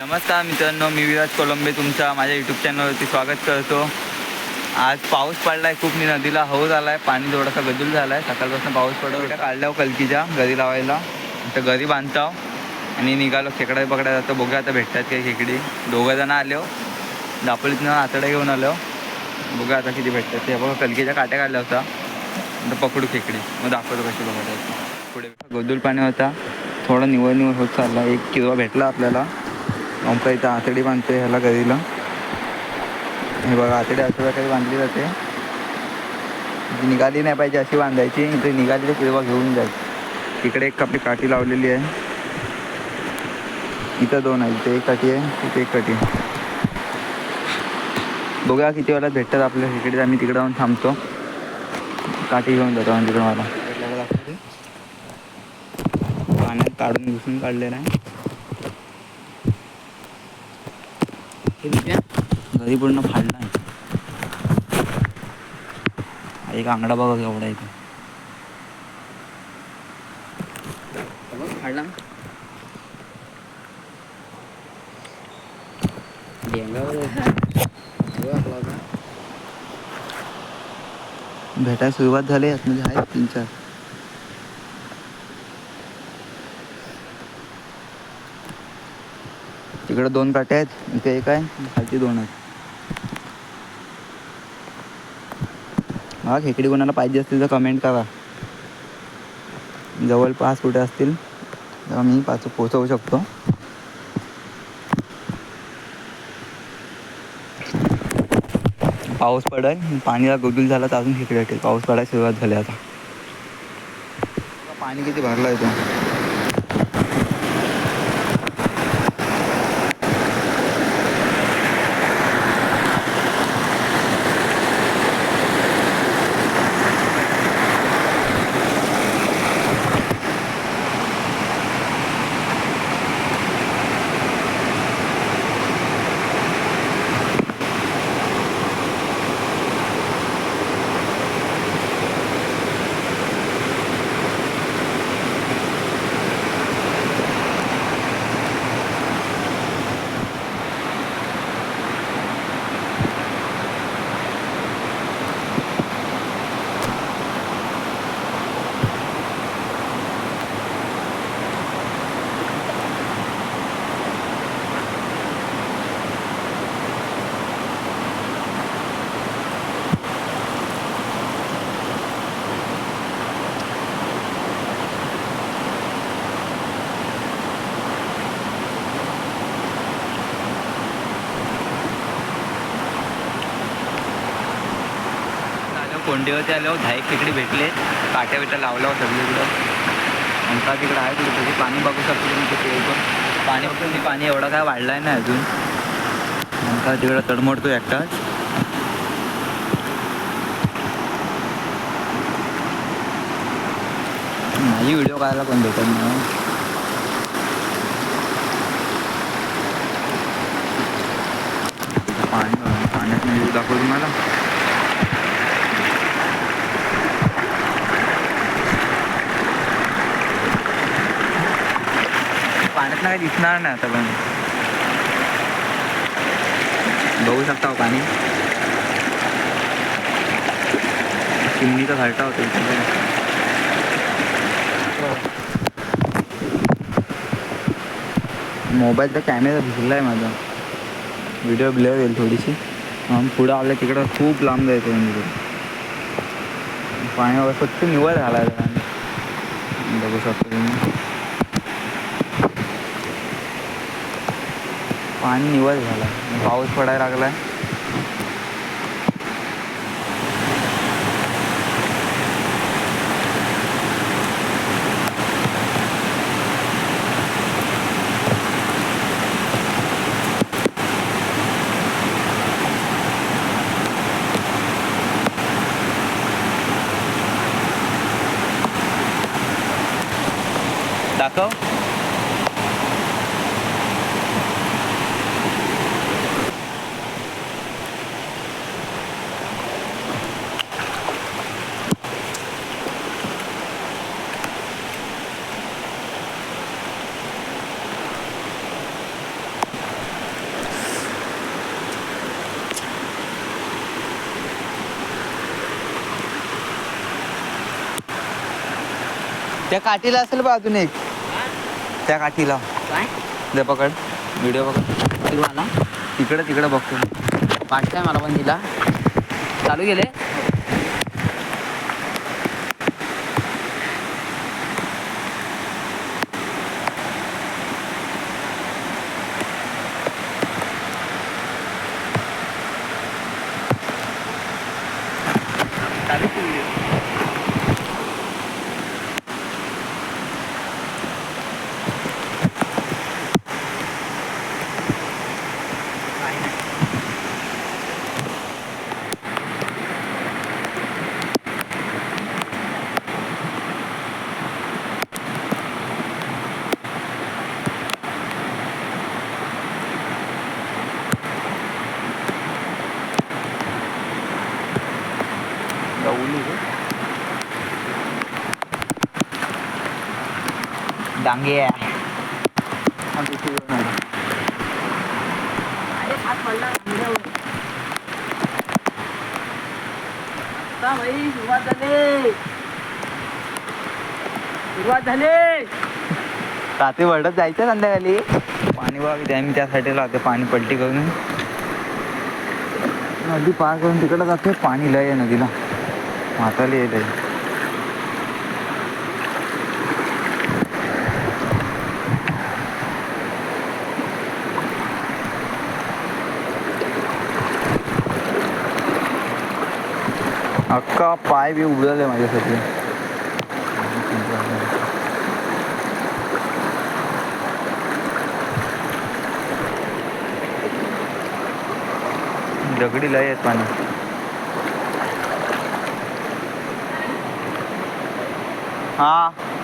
नमस्कार मित्रांनो मी विराज कोलंबे तुमच्या माझ्या यूट्यूब चॅनलवरती स्वागत करतो. आज पाऊस पडलाय खूप मी नदीला हौद आलाय पाणी थोडासा गजूल झालाय. सकाळपासून पाऊस पडला काढल्यावर कलकीच्या घरी लावायला. तर घरी बांधताव. आणि निघालो खेकडा पकडा जातो. बघूया आता भेटतात काही खेकडी. दोघं जण आलो. दापोलीतनं आतडा घेऊन आलो. बघूया आता किती भेटतात ते. बघा कलकीच्या काट्या काढल्या होता आता पकडू खेकडी. मग दाखवतो कशी बघायची पुढे गदूल पाणी होता. थोडा निवड निवड होत चालला एक किलो भेटला आपल्याला. आमचा इथं आतडी बांधते ह्याला गरीला हे बघा आतडी अशा प्रकारे बांधली जाते. निघाली नाही पाहिजे अशी बांधायची इथे निघाली तर किंवा घेऊन जायची इकडे एक आपली काठी लावलेली आहे. इथं दोन आहे इथे एक काठी आहे इथे एक काठी बघा किती वेळात भेटतात आपल्या तिकडे आम्ही तिकडे जाऊन थांबतो. काठी घेऊन जातो आणि तिकडे मला. पाण्यात काढून घुसून काढलेलं आहे. घरी पूर्ण फाडला आहे. एक आंगडा बघा केवढा इथे फाडला भेटायला सुरुवात झाली आतमध्ये आहेत तीन चार. इकडे दोन काटे आहेत इथे एक आहे खालती दोन आहेत. हा खेकडी कोणाला पाहिजे असतील तर कमेंट करा. जवळपास कुठे असतील तर मी पाच पोचवू शकतो. पाऊस पडेल पाणीला गदूल झाला तर अजून खेकडे पाऊस पडायला सुरुवात झाली आता. पाणी किती भरलं आहे तो आलो कोंडीवरती आलो दहा एक खेकडे भेटले. काट्या बिट्या लावल्या सगळीकडं. आमचा तिकडं आहे तिकडे. त्याचे पाणी बघू शकतो तुम्ही तिकडे येतो पाणी बघतो मी पाणी एवढं काय वाढलं आहे ना अजून. आमचा तिकडं तडमडतो एकटाच. माझी व्हिडिओ करायला पण भेटत नाही हो. पाणी पाण्यात मी दाखवतो तुम्हाला. काय दिसणार नाही आता पण. बघू शकता हो पाणी. चिमणीचा घालटा होतो मोबाईलचा कॅमेरा भिजला आहे माझा. व्हिडिओ ब्लेअर येईल थोडीशी. मग पुढं आलं तिकडं खूप लांब जायचं म्हणजे. पाण्यावर फक्त निवड झाला आहे बघू शकतो तुम्ही. पाणी निवड झाला पाऊस पडायला लागलाय. दाखव. त्या काठीला असेल बा अजून एक. त्या काठीला. काय? दे पकड. व्हिडिओ पकड हिरवाला तिकडे तिकडे बघतो वाटतंय मला पण दिला चालू गेले आता भाई सुरुवात झाली. सुरुवात झाली. रात्री वरडत जायचं संध्याकाळी. पाणी बघा त्या मी त्यासाठी लावते पाणी पलटी करून. नदी पार करून तिकडे जाते. पाणी लय आहे नदीला. म्हाताली आहे आहे अख्खा पाय बी उडवले माझ्यासाठी. दगडी लय आहेत पाणी. हा